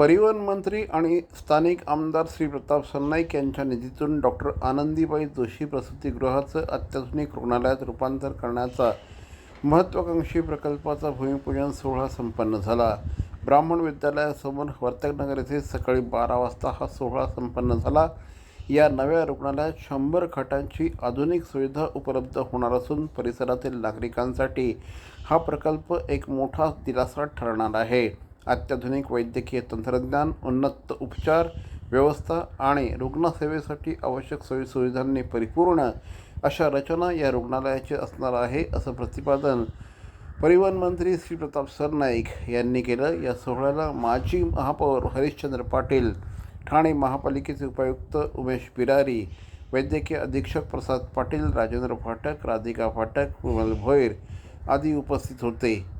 परिवहन मंत्री आणि स्थानिक आमदार श्री प्रताप सरनाईक यांच्या निधीतून डॉक्टर आनंदीबाई जोशी प्रसूतीगृहाचं अत्याधुनिक रुग्णालयात रूपांतर करण्याचा महत्त्वाकांक्षी प्रकल्पाचा भूमिपूजन सोहळा संपन्न झाला. ब्राह्मण विद्यालयासमोर वर्तकनगर येथे सकाळी बारा वाजता हा सोहळा संपन्न झाला. या नव्या रुग्णालयात शंभर खाटांची आधुनिक सुविधा उपलब्ध होणार असून परिसरातील नागरिकांसाठी हा प्रकल्प एक मोठा दिलासा ठरणार आहे. अत्याधुनिक वैद्यकीय तंत्रज्ञान उन्नत उपचार व्यवस्था आणि रुग्णसेवेसाठी आवश्यक सोयीसुविधांनी परिपूर्ण अशा रचना या रुग्णालयाची असणार आहे असं प्रतिपादन परिवहन मंत्री श्री प्रताप सरनाईक यांनी केलं. या सोहळ्याला माजी महापौर हरिश्चंद्र पाटील ठाणे महापालिकेचे उपायुक्त उमेश बिरारी वैद्यकीय अधीक्षक प्रसाद पाटील राजेंद्र फाटक राधिका फाटक विमल भोईर आदी उपस्थित होते.